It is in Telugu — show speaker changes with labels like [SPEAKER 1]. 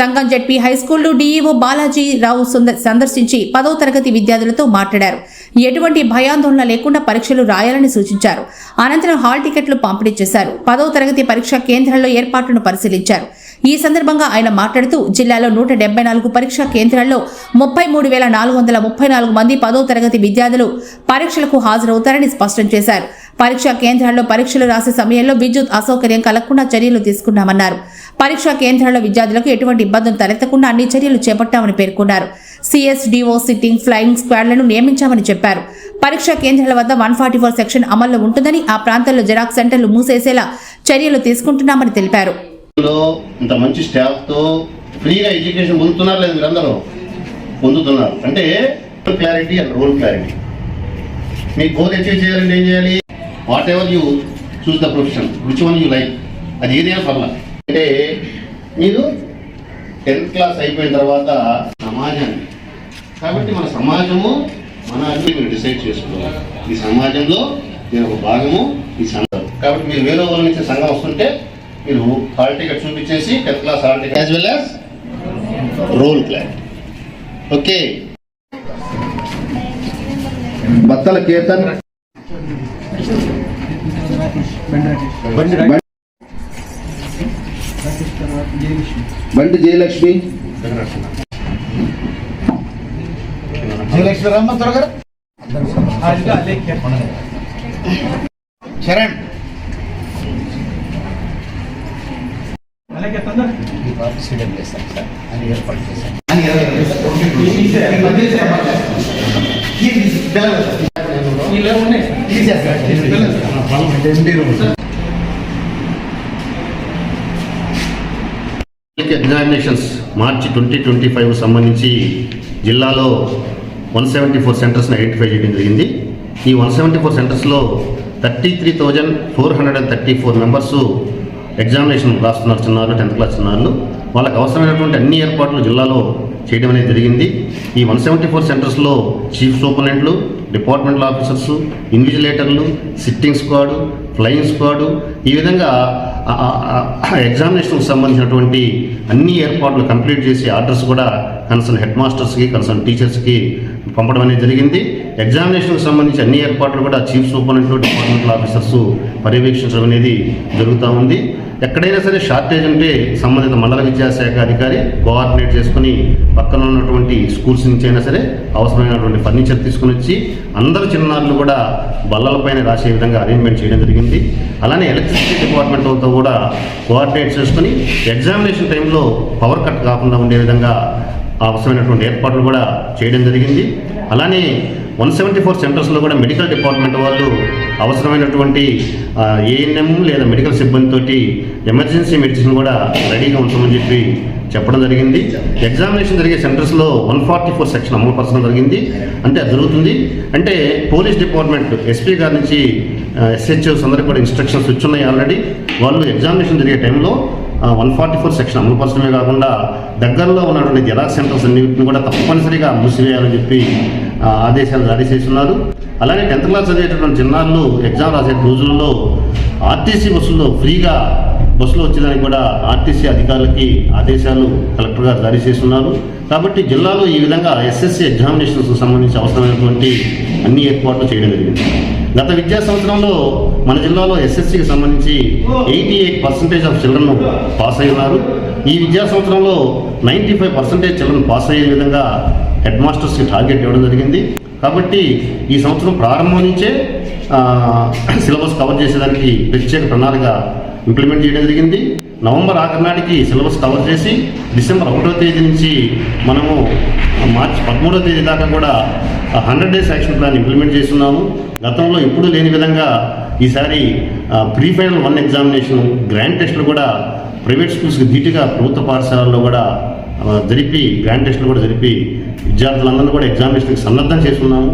[SPEAKER 1] సంఘం జడ్పీ హై స్కూల్లో డీఈఓ బాలాజీ రావు సందర్శించి పదో తరగతి విద్యార్థులతో మాట్లాడారు. ఎటువంటి భయాందోళన లేకుండా పరీక్షలు రాయాలని సూచించారు. అనంతరం హాల్ టికెట్లు పంపిణీ చేశారు. పదో తరగతి పరీక్షా కేంద్రాల్లో ఏర్పాట్లను పరిశీలించారు. ఈ సందర్భంగా ఆయన మాట్లాడుతూ జిల్లాలో నూట డెబ్బై నాలుగు పరీక్షా కేంద్రాల్లో ముప్పై మూడు వేల నాలుగు వందల ముప్పై నాలుగు మంది పదో తరగతి విద్యార్థులు పరీక్షలకు హాజరవుతారని స్పష్టం చేశారు. పరీక్షా కేంద్రాల్లో పరీక్షలు రాసే సమయంలో విద్యుత్ అసౌకర్యం కలగకుండా చర్యలు తీసుకున్నామన్నారు. పరీక్షా కేంద్రాల్లో విద్యార్థులకు ఎటువంటి ఇబ్బందులు తలెత్తకుండా అన్ని చర్యలు చేపట్టామని పేర్కొన్నారు. సిఎస్డిఓ సిట్టింగ్ ఫ్లయింగ్ స్క్వాడ్లను నియమించామని చెప్పారు. పరీక్షా కేంద్రాల వద్ద వన్ ఫార్టీ ఫోర్ సెక్షన్ అమల్లో ఉంటుందని ఆ ప్రాంతాల్లో జెరాక్స్ సెంటర్లు మూసేసేలా చర్యలు తీసుకుంటున్నామని తెలిపారు.
[SPEAKER 2] ఇంత మంచి స్టాఫ్తో ఫ్రీగా ఎడ్యుకేషన్ పొందుతున్నారు లేదు మీరందరూ? పొందుతున్నారు. అంటే క్లారిటీ అండ్ క్లారిటీ. మీకు బోధ అచీవ్ చేయాలంటే ఏం చేయాలి? Whatever you choose the profession which one you like అది ఏదైనా పర్లా అంటే మీరు టెన్త్ క్లాస్ అయిపోయిన తర్వాత సమాజాన్ని కాబట్టి మన సమాజము మన అన్ని మీరు డిసైడ్ చేసుకోవాలి. ఈ సమాజంలో నేను ఒక భాగము ఈ సంఘం. కాబట్టి మీరు వేరే వాళ్ళ నుంచి సంఘం వస్తుంటే మీరు హాల్ టికెట్ చూపించేసి tenth class hall ticket as well as roll class okay Battala Keerthan. Bandi- Jayalakshmi.
[SPEAKER 3] Jayalakshmi రామ్మ త్వరగా చరణ్ ఈ బాబు సీడెం చేస్తాం సార్ అని ఏర్పాటు చేశాం
[SPEAKER 2] examinations March twenty twenty five సంబంధించి జిల్లాలో వన్ సెవెంటీ ఫోర్ సెంటర్స్ని ఐడెంటిఫై చేయడం జరిగింది. ఈ వన్ సెవెంటీ ఫోర్ సెంటర్స్లో thirty three thousand four hundred and thirty four members examination రాస్తున్నారు చిన్నారు టెన్త్ క్లాస్ చిన్నారు వాళ్ళకి అవసరమైనటువంటి అన్ని ఏర్పాట్లు జిల్లాలో చేయడం అనేది జరిగింది. ఈ వన్ సెవెంటీ ఫోర్ సెంటర్స్లో చీఫ్ సూపరింటెండెంట్లు డిపార్ట్మెంటల్ ఆఫీసర్స్ ఇన్విజిలేటర్లు సిట్టింగ్ స్క్వాడు ఫ్లయింగ్ స్క్వాడు ఈ విధంగా ఎగ్జామినేషన్కి సంబంధించినటువంటి అన్ని ఏర్పాట్లు కంప్లీట్ చేసి ఆర్డర్స్ కూడా కన్సర్న్ హెడ్ మాస్టర్స్కి కన్సర్న్ టీచర్స్కి పంపడం అనేది జరిగింది. ఎగ్జామినేషన్కి సంబంధించి అన్ని ఏర్పాట్లు కూడా చీఫ్ సూపరింటెండెంట్ డిపార్ట్మెంటల్ ఆఫీసర్స్ పర్యవేక్షించడం అనేది జరుగుతూ ఉంది. ఎక్కడైనా సరే షార్టేజ్ ఉంటే సంబంధిత మండల విద్యాశాఖ అధికారి కోఆర్డినేట్ చేసుకుని పక్కన ఉన్నటువంటి స్కూల్స్ నుంచి అయినా సరే అవసరమైనటువంటి ఫర్నిచర్ తీసుకుని వచ్చి అందరు చిన్నారులు కూడా బల్లలపైన రాసే విధంగా అరేంజ్మెంట్ చేయడం జరిగింది. అలానే ఎలక్ట్రిసిటీ డిపార్ట్మెంట్ వాళ్ళతో కూడా కోఆర్డినేట్ చేసుకుని ఎగ్జామినేషన్ టైంలో పవర్ కట్ కాకుండా ఉండే విధంగా అవసరమైనటువంటి ఏర్పాట్లు కూడా చేయడం జరిగింది. అలానే వన్ సెవెంటీ ఫోర్ సెంటర్స్లో కూడా మెడికల్ డిపార్ట్మెంట్ వాళ్ళు అవసరమైనటువంటి ఏఎన్ఎం లేదా మెడికల్ సిబ్బందితోటి ఎమర్జెన్సీ మెడిసిన్ కూడా రెడీగా ఉంచమని చెప్పి చెప్పడం జరిగింది. ఎగ్జామినేషన్ జరిగే సెంటర్స్లో వన్ ఫార్టీ ఫోర్ సెక్షన్ అమలు పరచడం జరిగింది. అంటే అది జరుగుతుంది. అంటే పోలీస్ డిపార్ట్మెంట్ ఎస్పీ గారి నుంచి ఎస్హెచ్ఓస్ అందరికీ కూడా ఇన్స్ట్రక్షన్స్ వచ్చున్నాయి ఆల్రెడీ వాళ్ళు ఎగ్జామినేషన్ జరిగే టైంలో వన్ ఫార్టీ ఫోర్ సెక్షన్ అమలు పరచడమే కాకుండా దగ్గరలో ఉన్నటువంటి జెరాక్స్ సెంటర్స్ అన్నింటిని కూడా తప్పనిసరిగా మూసివేయాలని చెప్పి ఆదేశాలు జారీ చేస్తున్నారు. అలాగే టెన్త్ క్లాస్ చదివేటటువంటి చిన్నారులు ఎగ్జామ్ రాసే రోజుల్లో ఆర్టీసీ బస్సుల్లో ఫ్రీగా బస్సులో వచ్చేదానికి కూడా ఆర్టీసీ అధికారులకి ఆదేశాలు కలెక్టర్ గారు జారీ చేస్తున్నారు. కాబట్టి జిల్లాలో ఈ విధంగా ఎస్ఎస్సి ఎగ్జామినేషన్స్కు సంబంధించి అవసరమైనటువంటి అన్ని ఏర్పాట్లు చేయడం జరిగింది. గత విద్యా సంవత్సరంలో మన జిల్లాలో ఎస్ఎస్సికి సంబంధించి eighty eight percentage of children pass అయి ఉన్నారు ఈ విద్యా సంవత్సరంలో ninety five percentage children pass అయ్యే విధంగా హెడ్ మాస్టర్స్కి టార్గెట్ ఇవ్వడం జరిగింది. కాబట్టి ఈ సంవత్సరం ప్రారంభం నుంచే సిలబస్ కవర్ చేసేదానికి ప్రత్యేక ప్రణాళిక ఇంప్లిమెంట్ చేయడం జరిగింది. నవంబర్ ఆఖరి నాటికి సిలబస్ కవర్ చేసి డిసెంబర్ ఒకటో తేదీ నుంచి మనము మార్చి పదమూడో తేదీ దాకా కూడా hundred days action plan implement చేస్తున్నాము. గతంలో ఎప్పుడూ లేని విధంగా ఈసారి pre final one examination grand టెస్టులు కూడా ప్రైవేట్ స్కూల్స్కి ధీటుగా ప్రభుత్వ పాఠశాలల్లో కూడా జరిపి గ్రాండ్ టెస్టులు కూడా జరిపి విద్యార్థులందరినీ కూడా ఎగ్జామినేషన్కి సన్నద్ధం చేస్తున్నాము